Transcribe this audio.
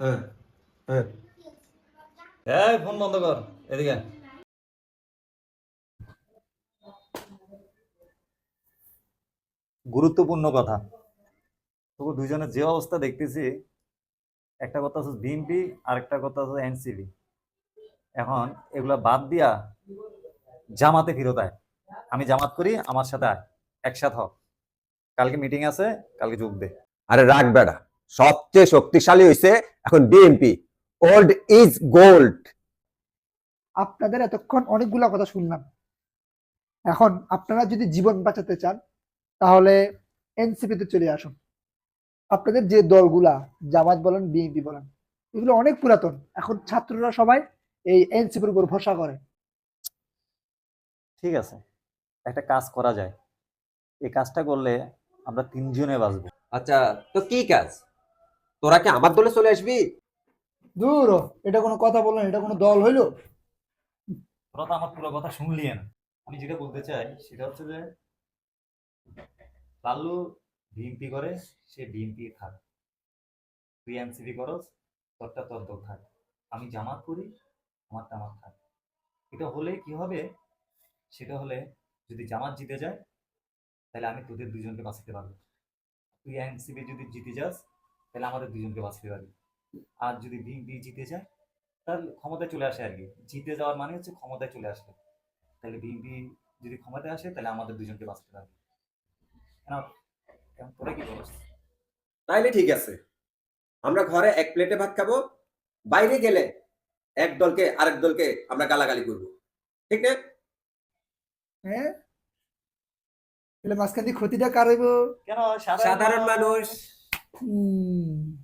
হ্যাঁ হ্যাঁ। এই ফোন বন্ধ কর এদিকে গুরুত্বপূর্ণ কথা। তবু দুজনের যে অবস্থা দেখতেছি একটা কথা হচ্ছে বিএনপি আর একটা কথা হচ্ছে এনসিপি এখন এগুলা বাদ দিয়া জামাতে ফিরত আয়। আমি জামাত করি আমার সাথে আয়। একসাথ হ। কালকে মিটিং আছে কালকে যোগ দে। আরে রাখ বেড়া। সবচেয়ে শক্তিশালী হইছে এখন বিএনপি ওল্ড ইজ গোল্ড আপনাদের এতক্ষণ অনেকগুলা কথা শুনলাম। এখন আপনারা যদি জীবন বাঁচাতে চান তাহলে এনসিপিতে চলে আসুন। আপনাদের যে দলগুলা জামাত বলেন বিএনপি বলেন এগুলো অনেক পুরাতন। এখন ছাত্ররা সবাই এই এনসিপির উপর ভরসা করে। ঠিক আছে একটা কাজ করা যায়। এই কাজটা করলে আমরা তিনজনে বাঁচবো। আচ্ছা তো কি কাজ? তোরা কি আমার দলে চলে আসবি? দূর হ, এটা কোনো কথা বললেন এটা কোনো দল হইল? তোরা তো আমার পুরো কথা শুনলি না। আমি যেটা বলতে চাই সেটা হচ্ছে যে লাল্লু বিএনপি করে সে বিএনপি থাক। তুই এনসিপি করস তোরটা তোর দল থাক। আমি জামাত করি আমারটা আমার থাক। এটা হলে কি হবে? সেটা হলে যদি জামাত জিতে যায় তাহলে আমি তোদের দুজনকে বাঁচাতে পারব। তুই এনসিপি যদি জিতে যাস তাহলে আমাদের দুজনকে বাঁচাতে পারবি আর যদি বিএনপি জিতে যায় তাহলে ক্ষমতায় চলে আসে আর কি। জিতে যাওয়ার মানে হচ্ছে ক্ষমতায় চলে আসবে তাহলে বিএনপি যদি ক্ষমতায় আসে তাহলে আমাদের দুজনকে বাঁচতে পারবে তোরা কি বলিস তাইলে ঠিক আছে। আমরা ঘরে এক প্লেটে ভাত খাব বাইরে গেলে এক দলকে আরেক দলকে আমরা গালাগালি করব। ঠিক না? হ্যাঁ? তাহলে মাঝখান দিয়ে ক্ষতিটা কার হইব? কেন? সাধারণ মানুষ। 嗯。